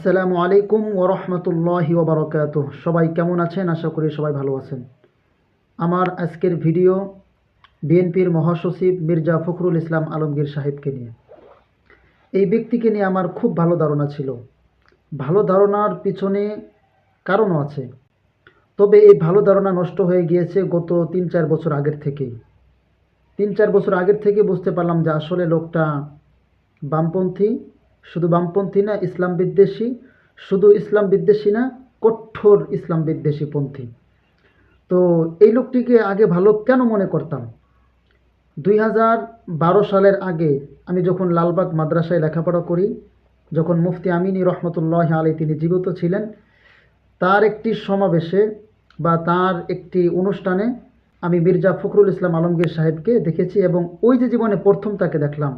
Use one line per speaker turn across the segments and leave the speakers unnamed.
আসসালামু আলাইকুম ওরহমতুল্লাহি ওবরকাত সবাই কেমন আছেন? আশা করি সবাই ভালো আছেন। আমার আজকের ভিডিও বিএনপির মহাসচিব মির্জা ফখরুল ইসলাম আলমগীর সাহেবকে নিয়ে। এই ব্যক্তিকে নিয়ে আমার খুব ভালো ধারণা ছিল। ভালো ধারণার পিছনে কারণও আছে। তবে এই ভালো ধারণা নষ্ট হয়ে গিয়েছে গত তিন চার বছর আগের থেকেই। তিন চার বছর আগের থেকে বুঝতে পারলাম যে আসলে লোকটা বামপন্থী শুধু বামপন্থী না ইসলাম বিদ্বেষী, শুধু ইসলাম বিদ্বেষী না কঠোর ইসলাম বিদ্বেষী পন্থী। তো এই লোকটিকে আগে ভালো কেন মনে করতাম? দুই হাজার বারো সালের আগে আমি যখন লালবাগ মাদ্রাসায় লেখাপড়া করি, যখন মুফতি আমিনী রহমতুল্লাহ আলী তিনি জীবিত ছিলেন, তার একটি সমাবেশে বা তার একটি অনুষ্ঠানে আমি মির্জা ফখরুল ইসলাম আলমগীর সাহেবকে দেখেছি এবং ওই যে জীবনে প্রথম তাকে দেখলাম।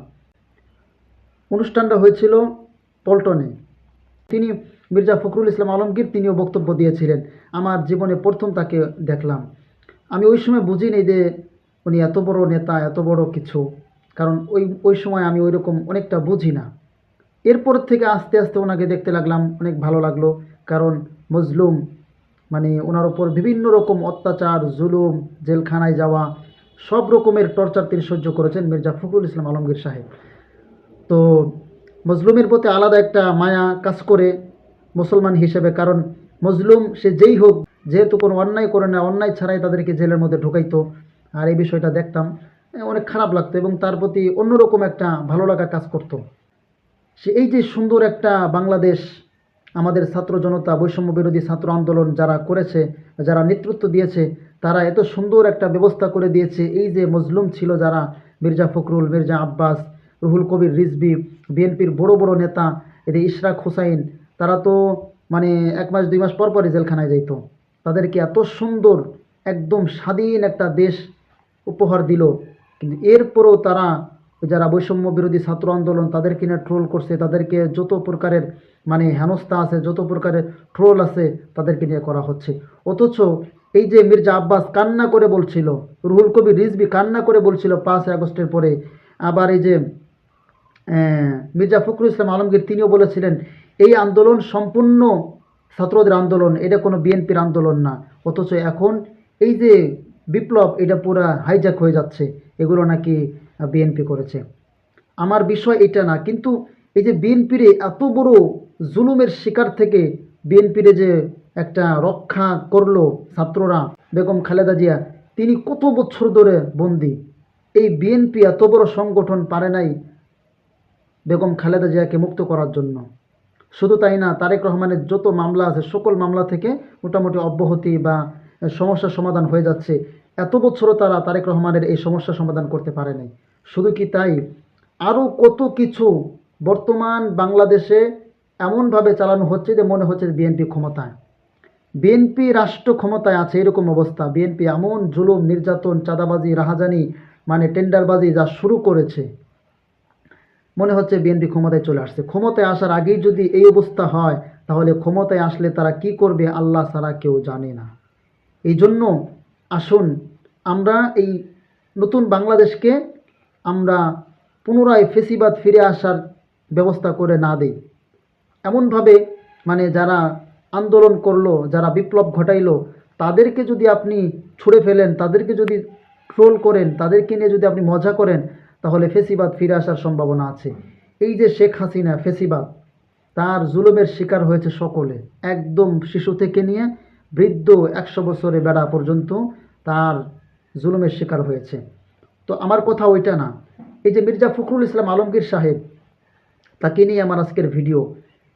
অনুষ্ঠানটা হয়েছিল পল্টনে। তিনি মির্জা ফখরুল ইসলাম আলমগীর তিনিও বক্তব্য দিয়েছিলেন। আমার জীবনে প্রথম তাকে দেখলাম। আমি ওই সময় বুঝিনি যে উনি এত বড় নেতা, এত বড় কিছু। কারণ ওই ওই সময় আমি ওই রকম অনেকটা বুঝি না। এরপর থেকে আস্তে আস্তে ওনাকে দেখতে লাগলাম, অনেক ভালো লাগল। কারণ মজলুম মানে ওনার ওপর বিভিন্ন রকম অত্যাচার, জুলুম, জেলখানায় যাওয়া, সব রকমের টর্চার তিনি সহ্য করেছেন মির্জা ফখরুল ইসলাম আলমগীর সাহেব। তো মজলুমের প্রতি আলাদা একটা মায়া কাজ করে মুসলমান হিসেবে, কারণ মজলুম সে যেই হোক, যেহেতু কোনো অন্যায় করে না, অন্যায় ছাড়াই তাদেরকে জেলের মধ্যে ঢুকাইতো। আর এই বিষয়টা দেখতাম অনেক খারাপ লাগতো এবং তার প্রতি অন্যরকম একটা ভালো লাগা কাজ করতো। সে এই যে সুন্দর একটা বাংলাদেশ, আমাদের ছাত্র জনতা, বৈষম্য বিরোধী ছাত্র আন্দোলন যারা করেছে, যারা নেতৃত্ব দিয়েছে, তারা এত সুন্দর একটা ব্যবস্থা করে দিয়েছে। এই যে মজলুম ছিল যারা মির্জা ফখরুল, মির্জা আব্বাস রুহুল কবির রিজবি বিএনপির বড় বড় নেতা, এদের ইশরাক হোসাইন, তারা তো মানে এক মাস, দুই মাস পর পরই জেলখানায় যাইত। তাদেরকে এত সুন্দর, একদম স্বাধীন একটা দেশ উপহার দিল। কিন্তু এরপরও তারা যারা বৈষম্য বিরোধী ছাত্র আন্দোলন তাদেরকে নিয়ে ট্রোল করছে, তাদেরকে যত প্রকারের মানে হেনস্থা আছে, যত প্রকারের ট্রোল আছে, তাদেরকে নিয়ে করা হচ্ছে। অথচ এই যে মির্জা আব্বাস কান্না করে বলছিল, রুহুল কবির রিজবি কান্না করে বলছিল পাঁচ আগস্টের পরে, আবার এই যে মির্জা ফখরুল ইসলাম আলমগীর তিনিও বলেছিলেন, এই আন্দোলন সম্পূর্ণ ছাত্রদের আন্দোলন, এটা কোনো বিএনপির আন্দোলন না। অথচ এখন এই যে বিপ্লব, এটা পুরা হাইজ্যাক হয়ে যাচ্ছে। এগুলো নাকি বিএনপি করেছে। আমার বিষয় এটা না, কিন্তু এই যে বিএনপির এত বড় জুলুমের শিকার থেকে বিএনপির যে একটা রক্ষা করল ছাত্ররা, বেগম খালেদা জিয়া, তিনি কত বছর ধরে বন্দি? এই বিএনপি এত বড় সংগঠন পারে নাই বেগম খালেদা জিয়াকে মুক্ত করার জন্য। শুধু তাই না, তারেক রহমানের যত মামলা আছে, সকল মামলা থেকে মোটামুটি অব্যাহতি বা সমস্যার সমাধান হয়ে যাচ্ছে। এত বছরও তারা তারেক রহমানের এই সমস্যা সমাধান করতে পারে নাই। শুধু কি তাই? আরও কত কিছু বর্তমান বাংলাদেশে এমনভাবে চালানো হচ্ছে যে মনে হচ্ছে বিএনপি ক্ষমতায়। বিএনপি রাষ্ট্র ক্ষমতায় আছে এরকম অবস্থা। বিএনপি এমন জুলুম, নির্যাতন, চাঁদাবাজি, রাহাজানি মানে টেন্ডারবাজি যা শুরু করেছে। মনে হচ্ছে বিএনপি ক্ষমতায় চলে আসছে। ক্ষমতায় আসার আগেই যদি এই অবস্থা হয়, তাহলে ক্ষমতায় আসলে তারা কি করবে আল্লাহ ছাড়া কেউ জানে না। এই জন্য আসুন, আমরা এই নতুন বাংলাদেশকে আমরা পুনরায় ফেসিবাদ ফিরে আসার ব্যবস্থা করে না দেই। এমনভাবে মানে যারা আন্দোলন করল, যারা বিপ্লব ঘটাইলো, তাদেরকে যদি আপনি ছুঁড়ে ফেলেন, তাদেরকে যদি ট্রোল করেন, তাদেরকে নিয়ে যদি আপনি মজা করেন তাহলে ফেসিবাদ ফিরে আসার সম্ভাবনা আছে। এই যে শেখ হাসিনা ফেসিবাদ, তার জুলুমের শিকার হয়েছে সকলে। একদম শিশু থেকে নিয়ে বৃদ্ধ একশো বছরে বেড়া পর্যন্ত তার জুলুমের শিকার হয়েছে। তো আমার কথা ওইটা না। এই যে মির্জা ফখরুল ইসলাম আলমগীর সাহেব, তাকে নিয়ে আমার আজকের ভিডিও,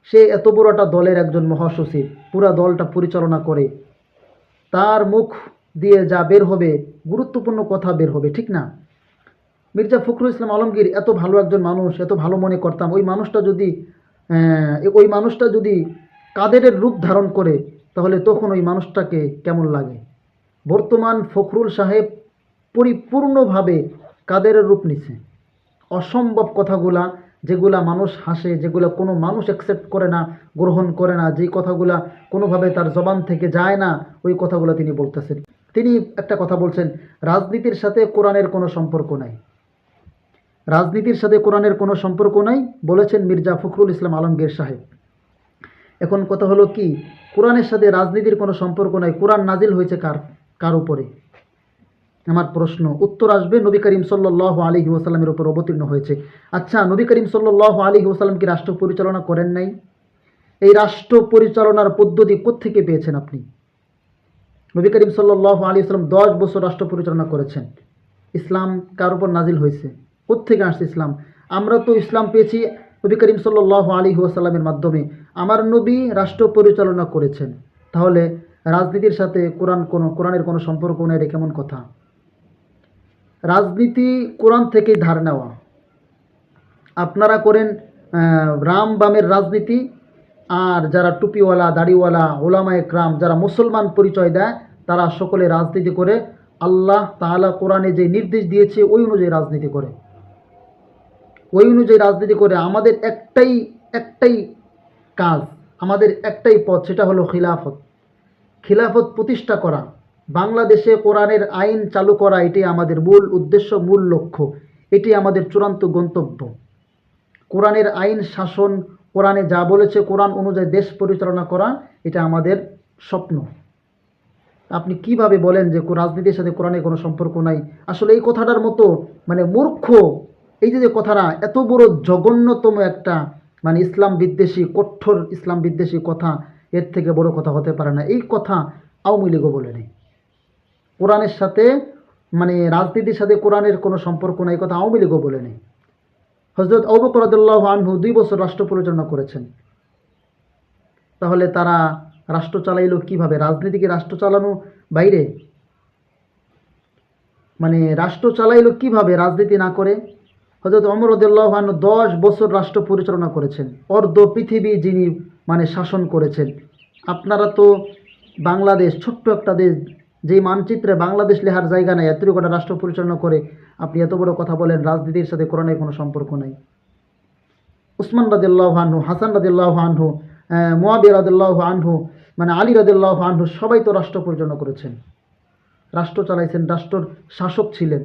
সে এত বড় একটা দলের একজন মহাসচিব, পুরা দলটা পরিচালনা করে। তার মুখ দিয়ে যা বের হবে, গুরুত্বপূর্ণ কথা বের হবে, ঠিক না? মির্জা ফখরুল ইসলাম আলমগীর এত ভালো একজন মানুষ, এত ভালো মনে করতাম। ওই মানুষটা যদি ওই মানুষটা যদি কাদেরের রূপ ধারণ করে, তাহলে তখন ওই মানুষটাকে কেমন লাগে? বর্তমান ফখরুল সাহেব পরিপূর্ণভাবে কাদেরের রূপ নিছে। অসম্ভব কথাগুলা, যেগুলা মানুষ হাসে, যেগুলো কোনো মানুষ অ্যাকসেপ্ট করে না, গ্রহণ করে না, যেই কথাগুলা কোনোভাবে তার জবান থেকে যায় না, ওই কথাগুলো তিনি বলতেছেন। তিনি একটা কথা বলছেন, রাজনীতির সাথে কোরআনের কোনো সম্পর্ক নাই। রাজনীতির সাথে কোরআনের কোনো সম্পর্ক নাই, বলেছেন মির্জা ফখরুল ইসলাম আলমগীর সাহেব। এখন কথা হলো কি, কোরআনের সাথে রাজনীতির কোনো সম্পর্ক নাই, কোরআন নাজিল হয়েছে কার কার উপরে? আমার প্রশ্ন, উত্তর আসবে, নবী করিম সাল্লাহ আলী ওসালামের উপর অবতীর্ণ হয়েছে। আচ্ছা নবী করিম সাল্লাহ আলী ওসালাম কি রাষ্ট্র পরিচালনা করেন নাই? এই রাষ্ট্র পরিচালনার পদ্ধতি কোত্থেকে পেয়েছেন আপনি? নবী করিম সাল্লাহ আলী আসলাম দশ বছর রাষ্ট্র পরিচালনা করেছেন। ইসলাম কার উপর নাজিল হয়েছে? কোত্থেকে আসছে ইসলাম? আমরা তো ইসলাম পেয়েছি নবী করিম সাল্লাহ আলী ওয়াসাল্লামের মাধ্যমে। আমার নবী রাষ্ট্র পরিচালনা করেছেন। তাহলে রাজনীতির সাথে কোরআন কোনো কোরআনের কোনো সম্পর্ক নেই, এটা কেমন কথা? রাজনীতি কোরআন থেকেই ধার নেওয়া। আপনারা করেন রাম বামের রাজনীতি, আর যারা টুপিওয়ালা, দাড়িওয়ালা, ওলামা একরাম, যারা মুসলমান পরিচয় দেয়, তারা সকলে রাজনীতি করে, আল্লাহ তাআলা কোরআনে যে নির্দেশ দিয়েছে, ওই অনুযায়ী রাজনীতি করে। ওই অনুযায়ী রাজনীতি করে আমাদের একটাই একটাই কাজ, আমাদের একটাই পথ, সেটা হলো খিলাফত। খিলাফত প্রতিষ্ঠা করা। বাংলাদেশে কোরআনের আইন চালু করা, এটি আমাদের মূল উদ্দেশ্য, মূল লক্ষ্য। এটি আমাদের চূড়ান্ত গন্তব্য। কোরআনের আইন শাসন, কোরআনে যা বলেছে, কোরআন অনুযায়ী দেশ পরিচালনা করা, এটা আমাদের স্বপ্ন। আপনি কীভাবে বলেন যে রাজনীতির সাথে কোরআনের কোনো সম্পর্ক নাই? আসলে এই কথাটার মতো মানে মূর্খ এই যে কথাটা, এত বড় জঘন্যতম একটা মানে ইসলাম বিদ্বেষী, কঠোর ইসলাম বিদ্বেষী কথা, এর থেকে বড় কথা হতে পারে না। এই কথা আওয়ামী লীগও বলে নেই কোরআনের সাথে মানে রাজনীতির সাথে কোরআনের কোনো সম্পর্ক নাই কথা আওয়ামী লীগও বলে নেই হজরত অবকরাদুল্লাহ আনহু দুই বছর রাষ্ট্র পরিচালনা করেছেন। তাহলে তারা রাষ্ট্র চালাইল কীভাবে? রাজনীতিকে রাষ্ট্র চালানো বাইরে? মানে রাষ্ট্র চালাইল কীভাবে? রাজনীতি না করে? হজরত অমর রদুল্লাহ আনহু দশ বছর রাষ্ট্র পরিচালনা করেছেন। অর্ধ পৃথিবী যিনি মানে শাসন করেছেন। আপনারা তো বাংলাদেশ, ছোট্ট একটা দেশ, যেই মানচিত্রে বাংলাদেশ লেহার জায়গা নেই এত কটা রাষ্ট্র পরিচালনা করে আপনি এত বড় কথা বলেন, রাজনীতির সাথে কোরআনের কোনো সম্পর্ক নাই। উসমান রাদিল্লাহ আনহু, হাসান রাদিল্লাহ আনহু মোয়াবিয়া রাদিল্লাহ আনহু মানে আলী রাদিল্লাহ আনহু সবাই তো রাষ্ট্র পরিচালনা করেছেন। রাষ্ট্র চালাইছেন, রাষ্ট্রর শাসক ছিলেন।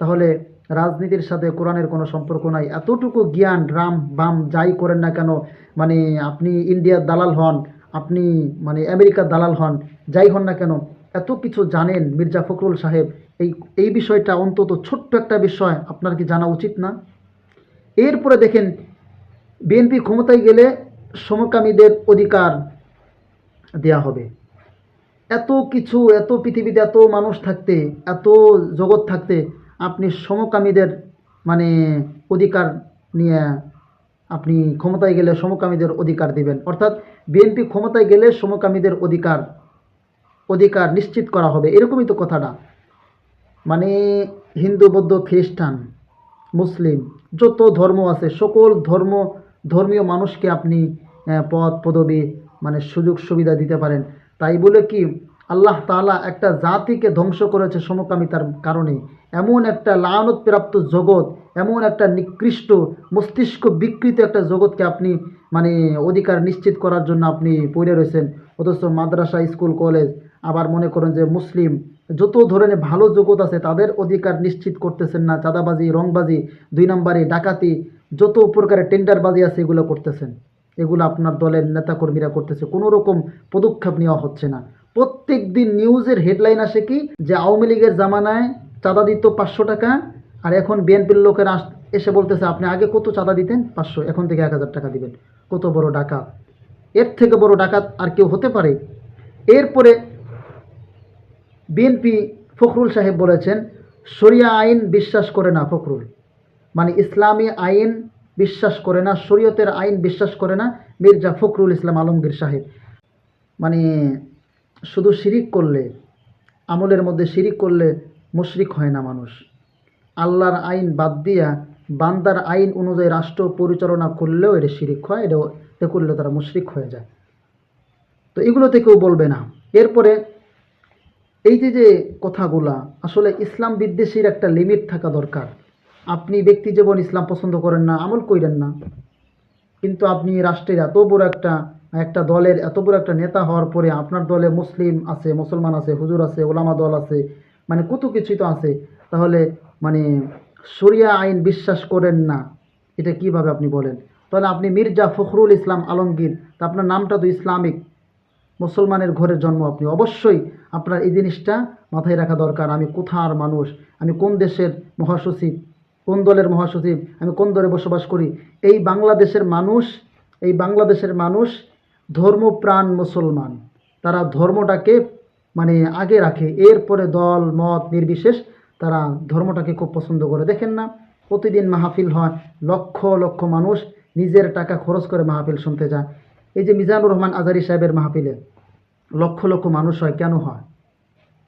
তাহলে রাজনীতির সাথে কোরআনের কোনো সম্পর্ক নাই। এতটুকু জ্ঞান, রাম, বাম যাই করেন না কেন মানে আপনি ইন্ডিয়ার দালাল হন, আপনি মানে আমেরিকার দালাল হন, যাই হন না কেন, এত কিছু জানেন মির্জা ফখরুল সাহেব, এই এই বিষয়টা অন্তত ছোট্ট একটা বিষয়, আপনার কি জানা উচিত না? এরপরে দেখেন, বিএনপি ক্ষমতায় গেলে সমকামীদের অধিকার দেয়া হবে। এত কিছু, এত পৃথিবীতে এত মানুষ থাকতে, এত জগৎ থাকতে আপনি সমকামীদের মানে অধিকার নিয়ে আপনি ক্ষমতায় গেলে সমকামীদের অধিকার দিবেন। অর্থাৎ বিএনপি ক্ষমতায় গেলে সমকামীদের অধিকার অধিকার নিশ্চিত করা হবে। এরকমই তো কথাটা। মানে হিন্দু, বৌদ্ধ, খ্রিস্টান, মুসলিম, যত ধর্ম আছে, সকল ধর্ম, ধর্মীয় মানুষকে আপনি পদ পদবি মানে সুযোগ সুবিধা দিতে পারেন। তাই বলে কি আল্লাহ তালা একটা জাতিকে ধ্বংস করেছে সমকামিতার কারণে। এমন একটা লায়নতপ্রাপ্ত জগৎ, এমন একটা নিকৃষ্ট মস্তিষ্ক বিকৃত একটা জগৎকে আপনি মানে অধিকার নিশ্চিত করার জন্য আপনি পড়ে রয়েছেন। অথচ মাদ্রাসা, স্কুল, কলেজ, আবার মনে করেন যে মুসলিম, যত ধরনের ভালো জগৎ আছে তাদের অধিকার নিশ্চিত করতেছেন না, চাঁদাবাজি, রংবাজি, দুই নম্বরে ডাকাতি, যত প্রকারের টেন্ডারবাজি আছে এগুলো করতেছেন। এগুলো আপনার দলের নেতাকর্মীরা করতেছে, কোনো রকম পদক্ষেপ নেওয়া হচ্ছে না। প্রত্যেক দিন নিউজের হেডলাইন আসে কি? যে আওয়ামী লীগের জামানায় চাঁদা দিত পাঁচশো টাকা, আর এখন বিএনপির লোকেরা এসে বলতেছে, আপনি আগে কত চাঁদা দিতেন? পাঁচশো, এখন থেকে এক হাজার টাকা দিবেন। কত বড় ডাকাত। এর থেকে বড় ডাকাত আর কেউ হতে পারে? এরপরে বিএনপি ফখরুল সাহেব বলেছেন, শরিয়া আইন বিশ্বাস করে না ফখরুল। মানে ইসলামী আইন বিশ্বাস করে না, শরীয়তের আইন বিশ্বাস করে না মির্জা ফখরুল ইসলাম আলমগীর সাহেব। মানে শুধু শিরিক করলে, আমলের মধ্যে শিরিক করলে মুশরিক হয় না মানুষ। আল্লাহর আইন বাদ দিয়া বান্দার আইন অনুযায়ী রাষ্ট্র পরিচালনা করলেও এটা শিরিক হয়, এটা এটা করলে তারা মুশরিক হয়ে যায়। তো এগুলোতে কেউ বলবে না। এরপরে এই যে যে কথাগুলা, আসলে ইসলাম বিদ্বেষীর একটা লিমিট থাকা দরকার। আপনি ব্যক্তি জীবন ইসলাম পছন্দ করেন না, আমল করেন না। কিন্তু আপনি রাষ্ট্রের এত বড় একটা একটা দলের এত বড় একটা নেতা হওয়ার পরে আপনার দলে মুসলিম আছে, মুসলমান আছে, হুজুর আছে, ওলামা দল আছে মানে কত কিছুই তো আছে। তাহলে মানে শরিয়া আইন বিশ্বাস করেন না, এটা কীভাবে আপনি বলেন? তাহলে আপনি মির্জা ফখরুল ইসলাম আলমগীর, তা আপনার নামটা তো ইসলামিক, মুসলমানের ঘরে জন্ম আপনি। অবশ্যই আপনার এই জিনিসটা মাথায় রাখা দরকার, আমি কোথার মানুষ, আমি কোন দেশের মহাসচিব, কোন দলের মহাসচিব, আমি কোন দলে বসবাস করি। এই বাংলাদেশের মানুষ, এই বাংলাদেশের মানুষ ধর্মপ্রাণ মুসলমান। তারা ধর্মটাকে মানে আগে রাখে, এরপরে দল, মত নির্বিশেষ তারা ধর্মটাকে খুব পছন্দ করে। দেখেন না, প্রতিদিন মাহফিল হয়, লক্ষ লক্ষ মানুষ নিজের টাকা খরচ করে মাহফিল শুনতে যায়। এই যে মিজানুর রহমান আজারি সাহেবের মাহফিলে লক্ষ লক্ষ মানুষ হয়, কেন হয়?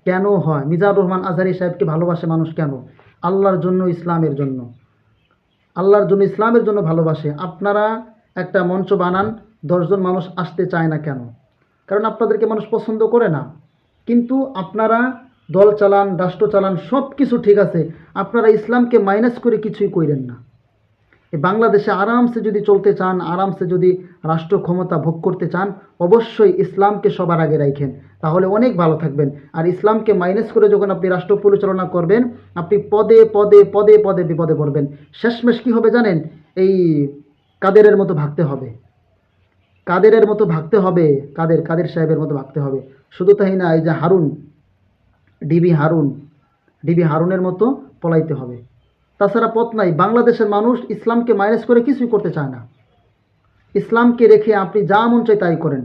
কেন হয়? মিজানুর রহমান আজারি সাহেবকে ভালোবাসে মানুষ কেন? আল্লাহর জন্য, ইসলামের জন্য। আল্লাহর জন্য, ইসলামের জন্য ভালোবাসে। আপনারা একটা মঞ্চ বানান দশজন মানুষ আসতে চায় না কেন? কারণ আপনাদেরকে মানুষ পছন্দ করে না। কিন্তু আপনারা দল চালান, রাষ্ট্র চালান সব কিছু ঠিক আছে। আপনারা ইসলামকে মাইনাস করে কিছুই কইরেন না। বাংলাদেশে আরামসে যদি চলতে চান, আরামসে যদি রাষ্ট্র ক্ষমতা ভোগ করতে চান, অবশ্যই ইসলামকে সবার আগে রাখেন তাহলে অনেক ভালো থাকবেন। আর ইসলামকে মাইনাস করে যখন আপনি রাষ্ট্র পরিচালনা করবেন, আপনি পদে পদে পদে পদে বিপদে পড়বেন। শেষমেশ কী হবে জানেন? এই কাদেরের মতো ভাগতে হবে। কাদেরের মতো ভাগতে হবে, কাদের কাদের সাহেবের মতো ভাগতে হবে। শুধু তাই না, এই যে হারুন, ডিবি হারুন, ডিবি হারুনের মতো পলাইতে হবে। তাছাড়া পথ নাই, বাংলাদেশের মানুষ ইসলামকে মাইনাস করে কিছুই করতে চায় না। ইসলামকে রেখে আপনি যা মন চাই তাই করেন।